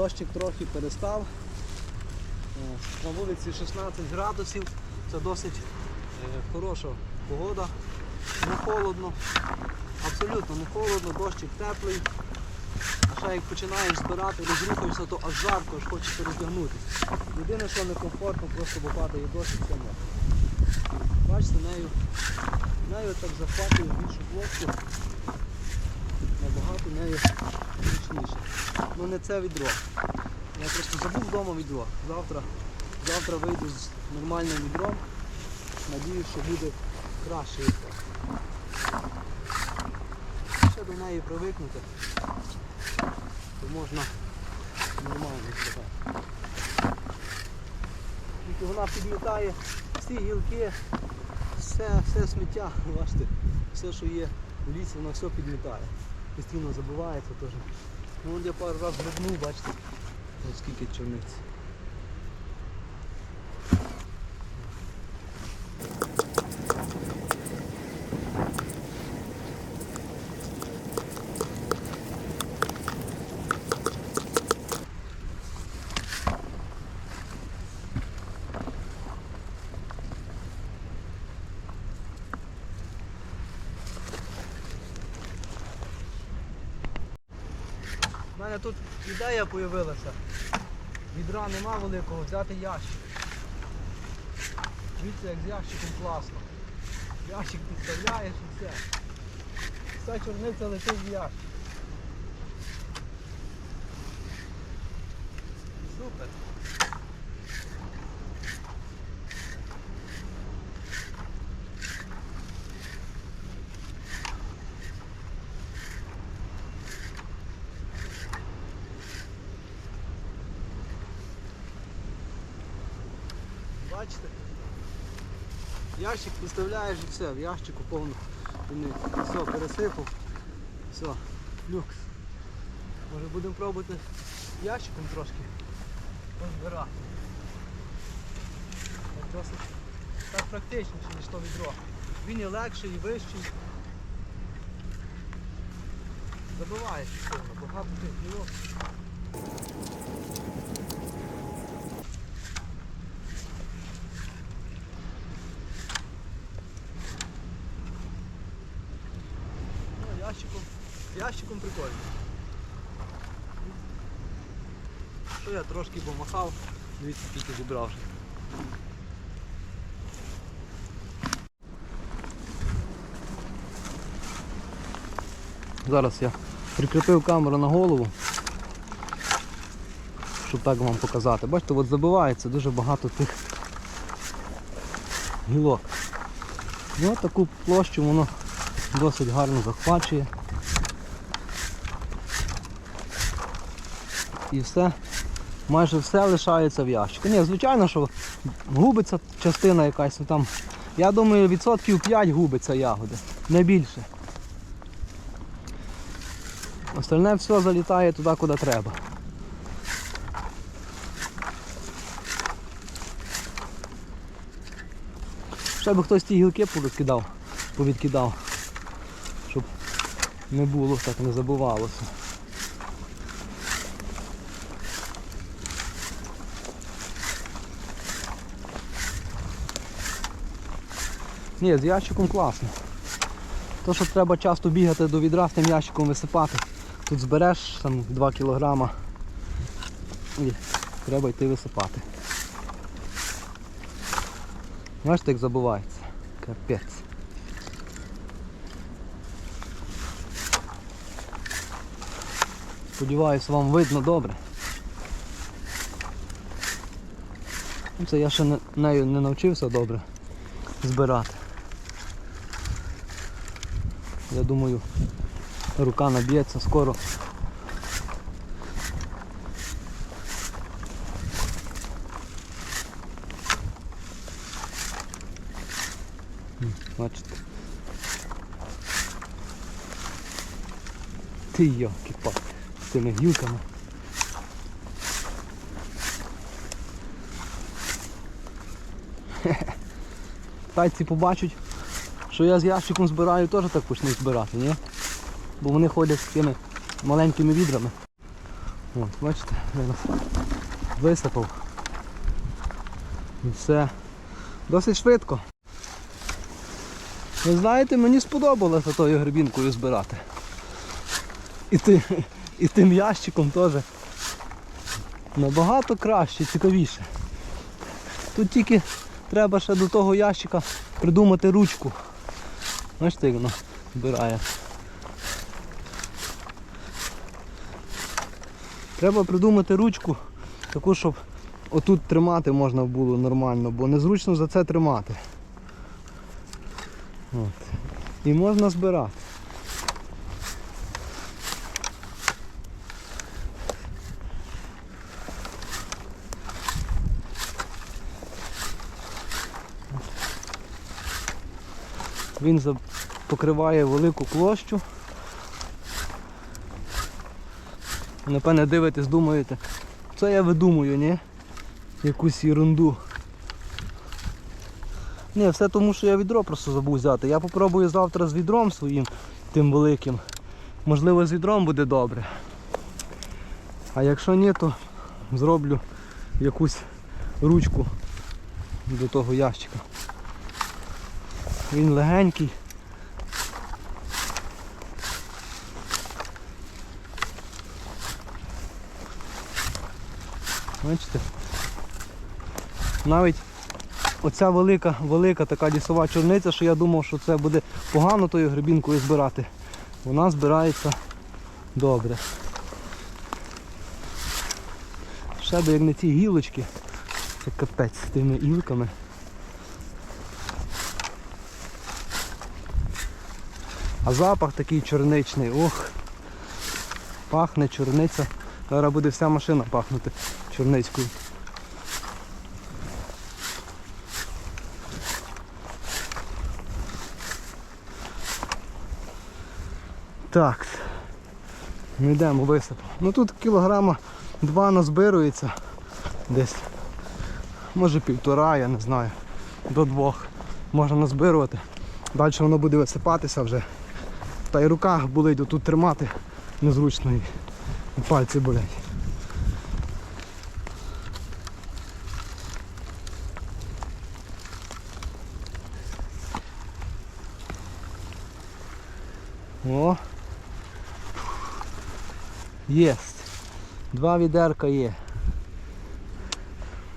Дощик трохи перестав. Е, На вулиці 16 градусів. Це досить е, хороша погода. Не холодно. Абсолютно не холодно, дощик теплий. А ще як починаєш збирати, розрухаєшся, то аж жарко, аж хочеться роздягнутися. Єдине, що некомфортно, просто бо падає дощ і це. Бачите, нею, нею так захватує більшу площу. Набагато нею зручніше. Ну не це відро. Я просто забув вдома відро. Завтра, завтра вийду з нормальним відром. Надіюсь, що буде краще. Ще до неї привикнути, то можна нормально себе. Тільки вона підмітає всі гілки, все, все сміття, бачите, все, що є в лісі, вона все підмітає. Постійно забувається теж. Ну я пару разів грибнув, бачите, скільки чорниць. Мене тут ідея з'явилася. Відра нема великого, взяти ящик. Дивіться, як з ящиком класно. Ящик підставляєш і все. Вся чорниця летить в ящик. Бачите? Ящик підставляєш і все, в ящику повно. Все, пересипав. Все, люкс. Може будемо пробувати ящиком трошки позбирати. Так досить так практичніше, ніж то відро. Він і легший, і вищий. Забиваєш сильно, багато тих гілок. Ну, ящиком, ящиком прикольно. Що я трошки помахав, дивіться, скільки зібрав вже. Зараз я прикріпив камеру на голову, щоб так вам показати. Бачите, от забивається дуже багато тих гілок. Ну, таку площу воно досить гарно захвачує. І все, майже все лишається в ящику. Ні, звичайно, що губиться частина якась там. Я думаю, відсотків 5 губиться ягоди, не більше. Остальне все залітає туди, куди треба. Ще би хтось ті гілки повідкидав, повідкидав, щоб не було, так не забувалося. Ні, з ящиком класно. То, що треба часто бігати до відра з тим ящиком висипати. Тут збереш там 2 кілограма і треба йти висипати. Бачите, як забувається. Капець. Сподіваюсь, вам видно добре. Це я ще не- нею не навчився добре збирати. Я думаю, рука наб'ється скоро. Бачите. Ти йоки пак з тими гілками. Тайці побачать, що я з ящиком збираю, теж так почнуть збирати, ні? Бо вони ходять з такими маленькими відрами. От, бачите, зараз висипав. І все. Досить швидко. Ви знаєте, мені сподобалося тою грибінкою збирати. І, ти, і тим ящиком теж. Набагато краще, цікавіше. Тут тільки треба ще до того ящика придумати ручку. Бачите, як воно збирає. Треба придумати ручку, таку, щоб отут тримати можна було нормально, бо незручно за це тримати. От. І можна збирати. Він покриває велику площу. Напевне дивитесь, думаєте, це я видумую, ні? Якусь ерунду. Ні, все тому, що я відро просто забув взяти. Я попробую завтра з відром своїм, тим великим. Можливо, з відром буде добре. А якщо ні, то зроблю якусь ручку до того ящика. Він легенький. Бачите? Навіть оця велика, велика така лісова чорниця, що я думав, що це буде погано тою грибінкою збирати. Вона збирається добре. Ще би як не ці гілочки, це капець з тими гілками. А запах такий чорничний, ох. Пахне чорниця. Зараз буде вся машина пахнути чорницькою. Так. Ми йдемо висипав. Ну тут кілограма два назбирується десь. Може півтора, я не знаю. До двох можна назбирувати. Далі воно буде висипатися вже. Та й рука болить отут тримати незручно і пальці болять. О! Єсть. Два відерка є.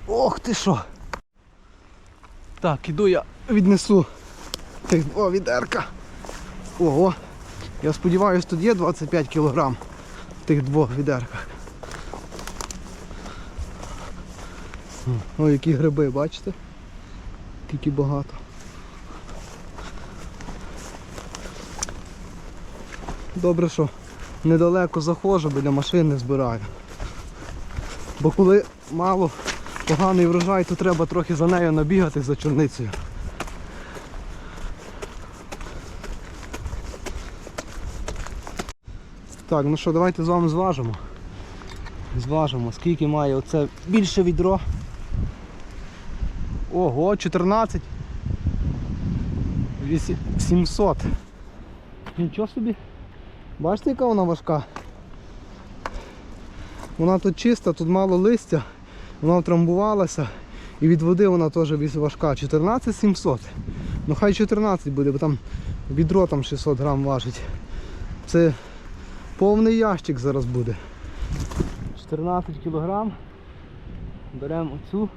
Ох ти що! Так, іду я віднесу тих два відерка. Ого! Я сподіваюся, тут є 25 кг в тих двох відерках. Ой, які гриби, бачите? Скільки багато. Добре, що недалеко заходжу, біля машини збираю. Бо коли мало поганий врожай, то треба трохи за нею набігати за чорницею. Так, ну що, давайте з вами зважимо. Зважимо, скільки має оце більше відро. Ого, 14. Вісі- 700. Нічого собі. Бачите, яка вона важка? Вона тут чиста, тут мало листя, вона втрамбувалася і від води вона теж важка. 14 700. Ну хай 14 буде, бо там відро там 600 грам важить. Це повний ящик зараз буде. 14 кілограм. Беремо оцю.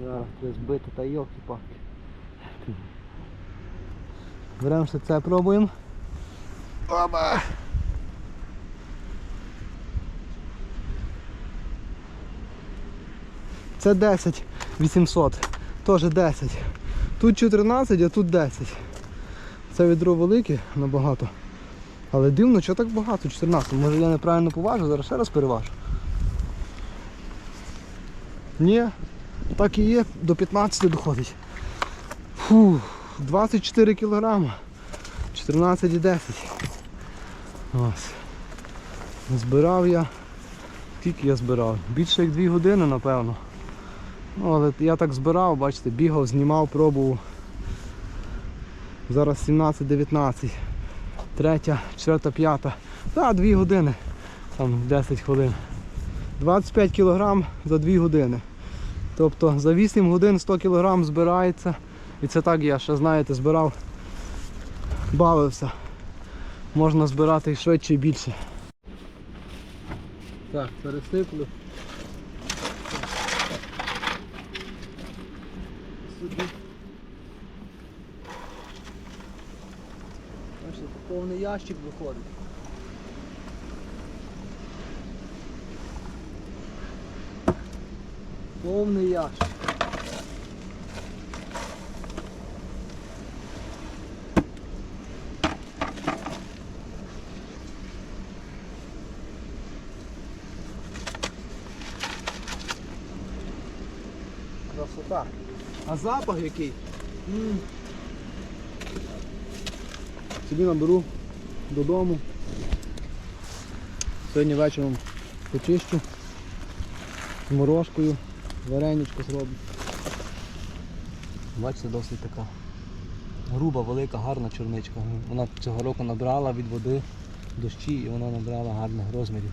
Зараз треба збити та йоки палки Беремо ще це пробуємо. Оба! Це 10 800. Теж 10. Тут 14, а тут 10. Це відро велике набагато. Але дивно, що так багато, 14. Може я неправильно поважу, зараз ще раз переважу. Ні, так і є, до 15 доходить. Фу, 24 кілограма. 14 і 10. Ось. Збирав я. Скільки я збирав? Більше як 2 години, напевно. Ну, але я так збирав, бачите, бігав, знімав, пробував. Зараз 17-19. Третя, четверта, п'ята. Так, дві години. там 10 хвилин. 25 кг за 2 години. Тобто за 8 годин 100 кг збирається. І це так я ще, знаєте, збирав, бавився. Можна збирати і швидше і більше. Так, пересиплю. Сюди. Бачите, повний ящик виходить. Повний ящик. А запах який? м Собі наберу додому. Сьогодні вечором почищу з морожкою, вареничко зроблю. Бачите, досить така груба, велика, гарна чорничка. Вона цього року набрала від води дощі і вона набрала гарних розмірів.